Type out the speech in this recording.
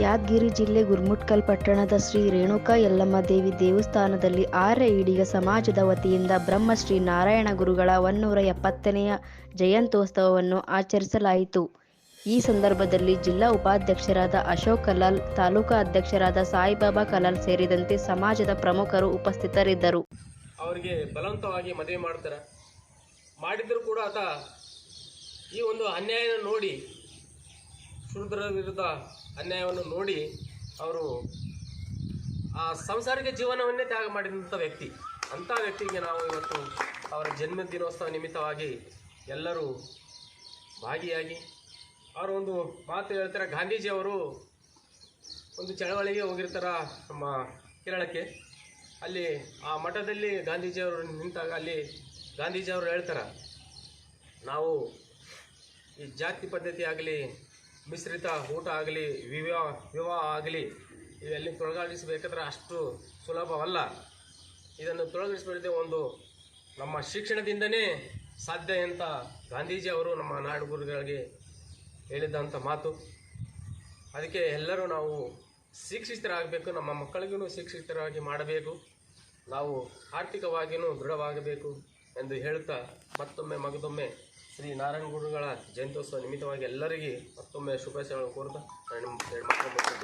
ಯಾದಗಿರಿ ಜಿಲ್ಲೆ ಗುರ್ಮುಟ್ಕಲ್ ಪಟ್ಟಣದ ಶ್ರೀ ರೇಣುಕಾ ಯಲ್ಲಮ್ಮ ದೇವಿ ದೇವಸ್ಥಾನದಲ್ಲಿ ಆರ್ಯ ಈಡಿಗ ಸಮಾಜದ ವತಿಯಿಂದ ಬ್ರಹ್ಮಶ್ರೀ ನಾರಾಯಣ ಗುರುಗಳ ಒನ್ನೂರ ಎಪ್ಪತ್ತನೆಯ ಜಯಂತ್ಯೋತ್ಸವವನ್ನು ಆಚರಿಸಲಾಯಿತು. ಈ ಸಂದರ್ಭದಲ್ಲಿ ಜಿಲ್ಲಾ ಉಪಾಧ್ಯಕ್ಷರಾದ ಅಶೋಕ್ ಕಲಾಲ್, ತಾಲೂಕಾ ಅಧ್ಯಕ್ಷರಾದ ಸಾಯಿಬಾಬಾ ಕಲಾಲ್ ಸೇರಿದಂತೆ ಸಮಾಜದ ಪ್ರಮುಖರು ಉಪಸ್ಥಿತರಿದ್ದರು. ಅವರಿಗೆ ಬಲವಂತವಾಗಿ ಮದುವೆ ಮಾಡ್ತಾರೆ. ಮಾಡಿದರೂ ಕೂಡ ಆತ ಈ ಒಂದು ಅನ್ಯಾಯನ ನೋಡಿ ಶೂದ್ರರ ವಿರುದ್ಧ ಅನ್ಯಾಯವನ್ನು ನೋಡಿ ಅವರು ಆ ಸಂಸಾರಿಕ ಜೀವನವನ್ನೇ ತ್ಯಾಗ ಮಾಡಿದಂಥ ವ್ಯಕ್ತಿ. ಅಂಥ ವ್ಯಕ್ತಿಗೆ ನಾವು ಇವತ್ತು ಅವರ ಜನ್ಮ ದಿನೋತ್ಸವ ನಿಮಿತ್ತವಾಗಿ ಎಲ್ಲರೂ ಭಾಗಿಯಾಗಿ ಅವರೊಂದು ಮಾತು ಹೇಳ್ತಾರೆ ಗಾಂಧೀಜಿಯವರು ಒಂದು ಚಳವಳಿಗೆ ಹೋಗಿರ್ತಾರ ನಮ್ಮ ಕೇರಳಕ್ಕೆ. ಅಲ್ಲಿ ಆ ಮಠದಲ್ಲಿ ಗಾಂಧೀಜಿಯವರು ನಿಂತಾಗ ಅಲ್ಲಿ ಗಾಂಧೀಜಿಯವರು ಹೇಳ್ತಾರೆ, ನಾವು ಈ ಜಾತಿ ಪದ್ಧತಿ ಆಗಲಿ ಮಿಶ್ರಿತ ಊಟ ಆಗಲಿ, ವಿವಾಹ ವಿವಾಹ ಆಗಲಿ, ಇವೆಲ್ಲಿ ತೊಳಗಾಡಿಸಬೇಕಾದ್ರೆ ಅಷ್ಟು ಸುಲಭವಲ್ಲ. ಇದನ್ನು ತೊಲಗಿಸಬೇಕಿದೆ ಒಂದು ನಮ್ಮ ಶಿಕ್ಷಣದಿಂದನೇ ಸಾಧ್ಯ ಅಂತ ಗಾಂಧೀಜಿ ಅವರು ನಮ್ಮ ನಾಡುಗುರುಗಳಿಗೆ ಹೇಳಿದಂಥ ಮಾತು. ಅದಕ್ಕೆ ಎಲ್ಲರೂ ನಾವು ಶಿಕ್ಷಿತರಾಗಬೇಕು, ನಮ್ಮ ಮಕ್ಕಳಿಗೂ ಶಿಕ್ಷಿತರಾಗಿ ಮಾಡಬೇಕು. ನಾವು ಆರ್ಥಿಕವಾಗಿಯೂ ದೃಢವಾಗಬೇಕು ಎಂದು ಹೇಳುತ್ತಾ ಮತ್ತೊಮ್ಮೆ, ಮಗದೊಮ್ಮೆ ಶ್ರೀ ನಾರಾಯಣ ಗುರುಗಳ ಜಯಂತ್ಯೋತ್ಸವ ನಿಮಿತ್ತವಾಗಿ ಎಲ್ಲರಿಗೆ ಮತ್ತೊಮ್ಮೆ ಶುಭಾಶಯಗಳನ್ನು ಕೋರುತ್ತಾ ನಾನು ನಿಮ್ಮ.